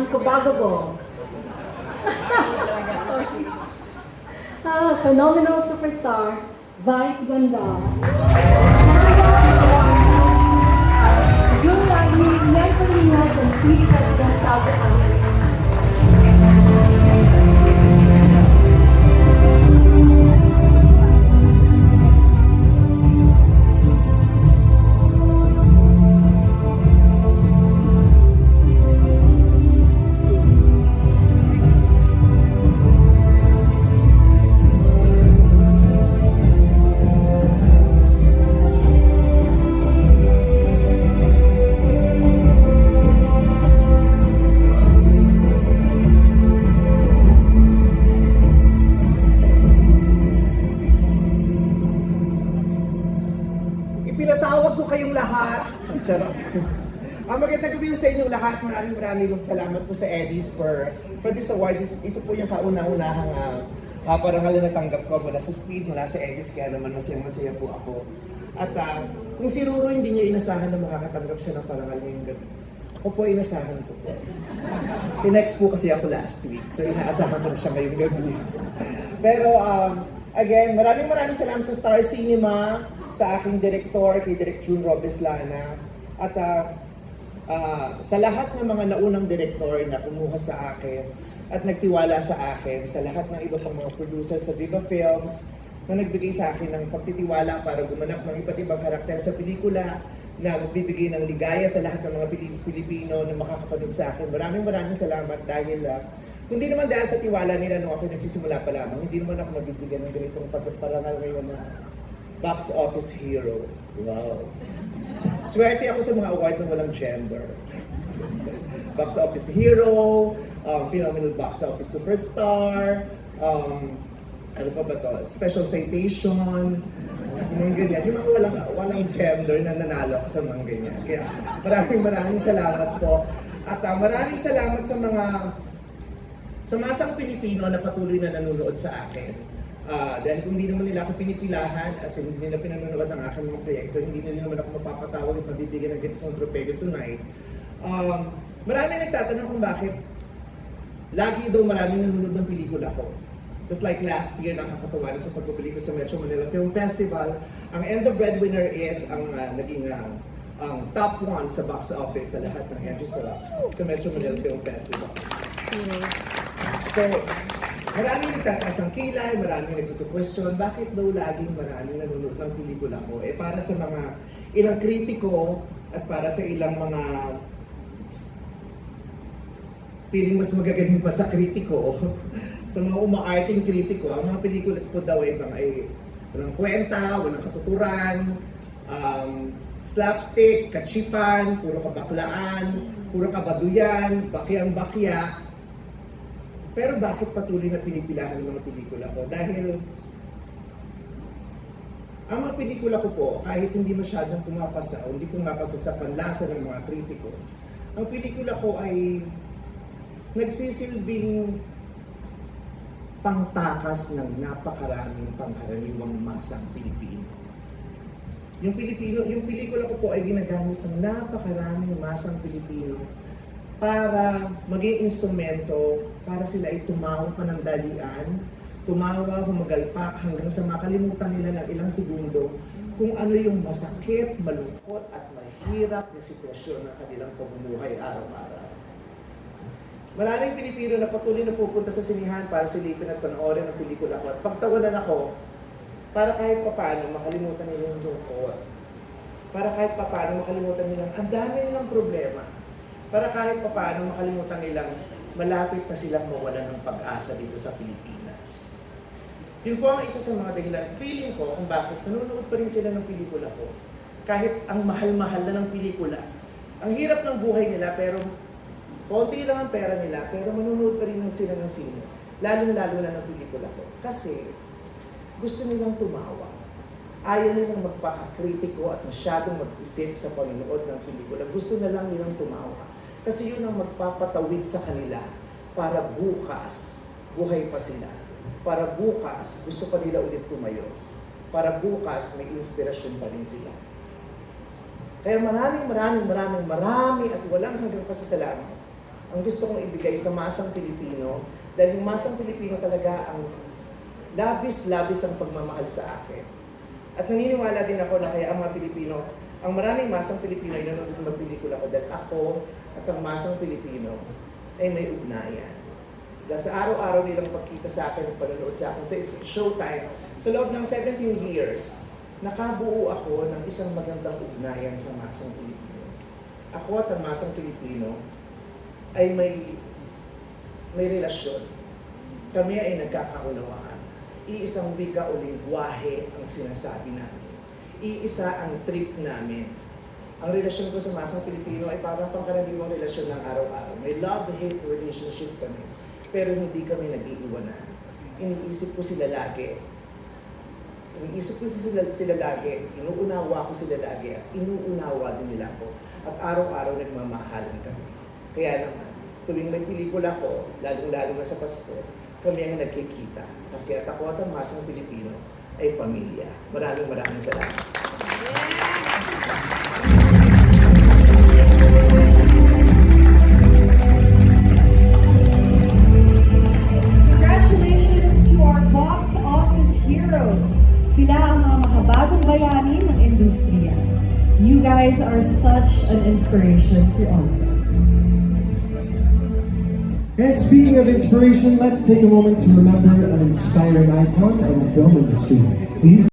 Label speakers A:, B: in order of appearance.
A: unforgettable. ah, phenomenal superstar, Vice Ganda.
B: Charot. Ang magandang gabi sa inyong lahat. Maraming maraming salamat po sa Eddies for, for this award. Ito, po yung kauna-unahang uh, uh, parangal na natanggap ko mula sa Speed, mula sa Eddies. Kaya naman masayang masaya po ako. At ah, kung si Ruro hindi niya inasahan na makakatanggap siya ng parangal ngayong gabi, ako po inasahan ko po. Tinext po kasi ako last week, so inaasahan ko na siya ngayong gabi. Pero um, again, maraming maraming salamat sa Star Cinema, sa aking director, kay Direk June Robles Lana, at ah, ah, sa lahat ng mga naunang director na kumuha sa akin at nagtiwala sa akin, sa lahat ng iba pang mga producers sa Viva Films na nagbigay sa akin ng pagtitiwala para gumanap ng iba't ibang karakter sa pelikula na magbibigay ng ligaya sa lahat ng mga Pili- Pilipino na makakapanood sa akin. Maraming maraming salamat dahil ah, kundi naman dahil sa tiwala nila nung ako nagsisimula pa lamang, hindi naman ako mabibigyan ng ganitong pagpaparangal ngayon na box office hero. Wow. Swerte ako sa mga award na walang gender. Box office hero, um, phenomenal box office superstar, um, ano pa ba to? Special citation, mga ganyan. Yung mga walang, walang gender na nanalo ako sa mga ganyan. Kaya maraming maraming salamat po. At ah, maraming salamat sa mga sa masang Pilipino na patuloy na nanonood sa akin. Ah, dahil kung hindi naman nila ako pinipilahan at hindi nila pinanonood ang aking mga proyekto, hindi nila naman ako mapapatawag at mabibigyan ng ganitong tropego tonight. Um, marami nagtatanong kung bakit lagi daw maraming nanonood ng pelikula ko. Just like last year, nakakatawa na sa pagbabalik ko sa Metro Manila Film Festival, ang End the Breadwinner is ang ah, naging ah, ang top one sa box office sa lahat ng entries sa, sa Metro Manila Film Festival. So, marami nagtataas ng kilay, marami nagtutu-question, bakit daw laging marami nanonood ng pelikula ko? Eh para sa mga ilang kritiko at para sa ilang mga feeling mas magagaling pa sa kritiko, sa mga umaarting kritiko, ang mga pelikula ko daw ay mga ay walang kwenta, walang katuturan, um, slapstick, kachipan, puro kabaklaan, puro kabaduyan, bakyang-bakya, pero bakit patuloy na pinipilahan ng mga pelikula ko? Dahil ang mga pelikula ko po, kahit hindi masyadong pumapasa o hindi pumapasa sa panlasa ng mga kritiko, ang pelikula ko ay nagsisilbing pangtakas ng napakaraming pangkaraniwang masang Pilipino. Yung Pilipino, yung pelikula ko po ay ginagamit ng napakaraming masang Pilipino para maging instrumento para sila ay tumawa panandalian, tumawa, humagalpak hanggang sa makalimutan nila ng ilang segundo kung ano yung masakit, malungkot at mahirap na sitwasyon ng kanilang pamumuhay araw-araw. Maraming Pilipino na patuloy na pupunta sa sinihan para silipin at panoorin ang pelikula ko at pagtawanan ako para kahit papaano makalimutan nila yung lungkot. Para kahit papaano makalimutan nila ang dami nilang problema. Para kahit papaano makalimutan nilang malapit na silang mawalan ng pag-asa dito sa Pilipinas. Yun po ang isa sa mga dahilan. Feeling ko kung bakit nanonood pa rin sila ng pelikula ko. Kahit ang mahal-mahal na ng pelikula. Ang hirap ng buhay nila pero konti lang ang pera nila pero manonood pa rin ng sila ng sine. Lalong-lalo na ng pelikula ko. Kasi gusto nilang tumawa. Ayaw nilang magpakakritiko at masyadong mag-isip sa panonood ng pelikula. Gusto na lang nilang tumawa. Kasi yun ang magpapatawid sa kanila para bukas, buhay pa sila. Para bukas, gusto pa nila ulit tumayo. Para bukas, may inspirasyon pa rin sila. Kaya maraming maraming maraming marami at walang hanggang pasasalamat ang gusto kong ibigay sa masang Pilipino dahil yung masang Pilipino talaga ang labis-labis ang pagmamahal sa akin. At naniniwala din ako na kaya ang mga Pilipino, ang maraming masang Pilipino ay nanonood ng pelikula ko dahil ako at ang masang Pilipino ay may ugnayan. Dahil sa araw-araw nilang pagkita sa akin, panonood sa akin sa showtime, sa loob ng 17 years, nakabuo ako ng isang magandang ugnayan sa masang Pilipino. Ako at ang masang Pilipino ay may may relasyon. Kami ay nagkakaunawaan. Iisang wika o lingwahe ang sinasabi namin. Iisa ang trip namin. Ang relasyon ko sa masang Pilipino ay parang pangkaraniwang relasyon ng araw-araw. May love-hate relationship kami. Pero hindi kami nag-iiwanan. Iniisip ko sila lagi. Iniisip ko sila, sila lagi. Inuunawa ko sila lagi. At inuunawa din nila ako. At araw-araw nagmamahalan kami. Kaya naman, tuwing may pelikula ko, lalong-lalo na sa Pasko, kami ang nagkikita. Kasi at ako at ang masang Pilipino ay pamilya. Maraming maraming salamat.
C: Congratulations to our box office heroes. Sila ang mga makabagong bayani ng industriya. You guys are such an inspiration to all of us.
D: And speaking of inspiration, let's take a moment to remember an inspiring icon in the film industry. Please